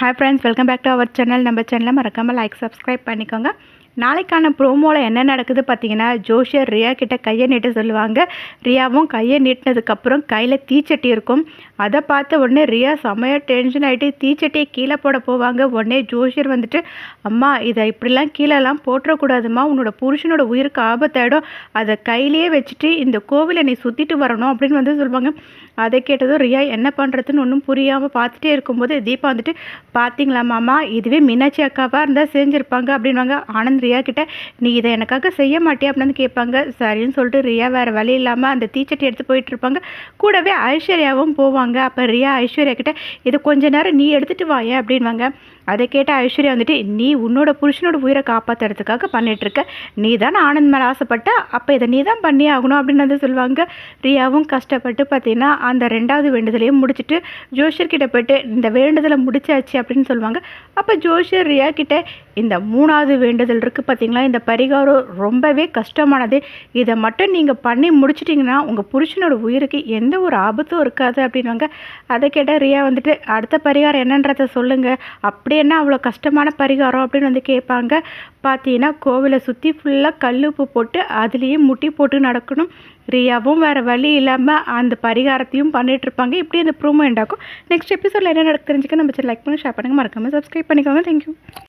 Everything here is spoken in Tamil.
Hi friends welcome back to our channel நம்ம சேனலை மறக்காமல் லைக் சப்ஸ்கிரைப் பண்ணிக்கோங்க. நாளைக்கான ப்ரோமோவில் என்ன நடக்குது பார்த்தீங்கன்னா ஜோஷியர் ரியா கிட்ட கையை நீட்ட சொல்லுவாங்க. ரியாவும் கையை நீட்டினதுக்கப்புறம் கையில் தீச்சட்டி இருக்கும். அதை பார்த்த உடனே ரியா செமையாக டென்ஷன் ஆகிட்டு தீச்சட்டியை கீழே போட போவாங்க. உடனே ஜோஷியர் வந்துட்டு அம்மா இதை இப்படிலாம் கீழெல்லாம் போட்டுறக்கூடாதும்மா உன்னோட புருஷனோட உயிருக்கு ஆபத்தாயிடும். அதை கையிலேயே வச்சுட்டு இந்த கோவிலை நீ சுற்றிட்டு வரணும். அப்படின்னு வந்து சொல்லுவாங்க. அதை கேட்டதும் ரியா என்ன பண்ணுறதுன்னு ஒன்றும் புரியாமல் பார்த்துட்டே இருக்கும்போது தீபா வந்துட்டு பார்த்தீங்களா மாமா? இதுவே மீனாட்சி அக்காவாக இருந்தால் செஞ்சுருப்பாங்க. அப்படின்வாங்க ஆனந்த் ரியா கிட்ட நீ இதை எனக்காக செய்ய மாட்டியா? அப்படின்னு கேட்பாங்க. சரின்னு சொல்லிட்டு ரியா வேறு வழி இல்லாமல் அந்த தீச்சட்டி எடுத்து போயிட்டு இருப்பாங்க. கூடவே ஐஸ்வர்யாவும் போவாங்க. அப்போ ரியா ஐஸ்வர்யா கிட்ட இது கொஞ்ச நேரம் நீ எடுத்துகிட்டு வாயே அப்படின்வாங்க. அதை கேட்ட ஐஸ்வர்யா வந்துட்டு நீ உன்னோட புருஷனோட உயிரை காப்பாற்றுறதுக்காக பண்ணிகிட்ருக்க நீ தானே ஆனந்த் மேலே ஆசைப்பட்ட அப்போ இதை நீ தான் பண்ணி ஆகணும் அப்படின்னு வந்து சொல்லுவாங்க. ரியாவும் கஷ்டப்பட்டு பார்த்தீங்கன்னா அந்த ரெண்டாவது வேண்டுதலையும் முடிச்சுட்டு ஜோஷியர் கிட்ட போயிட்டு இந்த வேண்டுதலை முடிச்சாச்சு அப்படின்னு சொல்லுவாங்க. அப்போ ஜோஷியர் ரியா கிட்ட இந்த மூணாவது வேண்டுதல் இருக்குது பார்த்தீங்களா இந்த பரிகாரம் ரொம்பவே கஷ்டமானது. இதை மட்டும் நீங்கள் பண்ணி முடிச்சிட்டிங்கன்னா உங்கள் புருஷனோட உயிருக்கு எந்த ஒரு ஆபத்தும் இருக்காது அப்படின்னுவாங்க. அதை கேட்டால் ரியா வந்துட்டு அடுத்த பரிகாரம் என்னன்றதை சொல்லுங்கள் அப்படி என்ன அவ்வளோ கஷ்டமான பரிகாரம்? அப்படின்னு வந்து கேட்பாங்க. பார்த்தீங்கன்னா கோவிலை சுற்றி ஃபுல்லாக கல் உப்பு போட்டு அதுலேயே முட்டி போட்டு நடக்கணும். ரியாவும் வேறு வழி இல்லாமல் அந்த பரிகாரத்தையும் பண்ணிகிட்ருப்பாங்க இப்படி அந்த ப்ரூமோ எண்டாக்கும் நெக்ஸ்ட் எபிசோடில் என்ன நடக்கு தெரிஞ்சுக்க நம்ம லைக் பண்ணி ஷேர் பண்ணுங்கள் மறக்காமல் சப்ஸ்கிரைப் பண்ணிக்கோங்க. தேங்க்யூ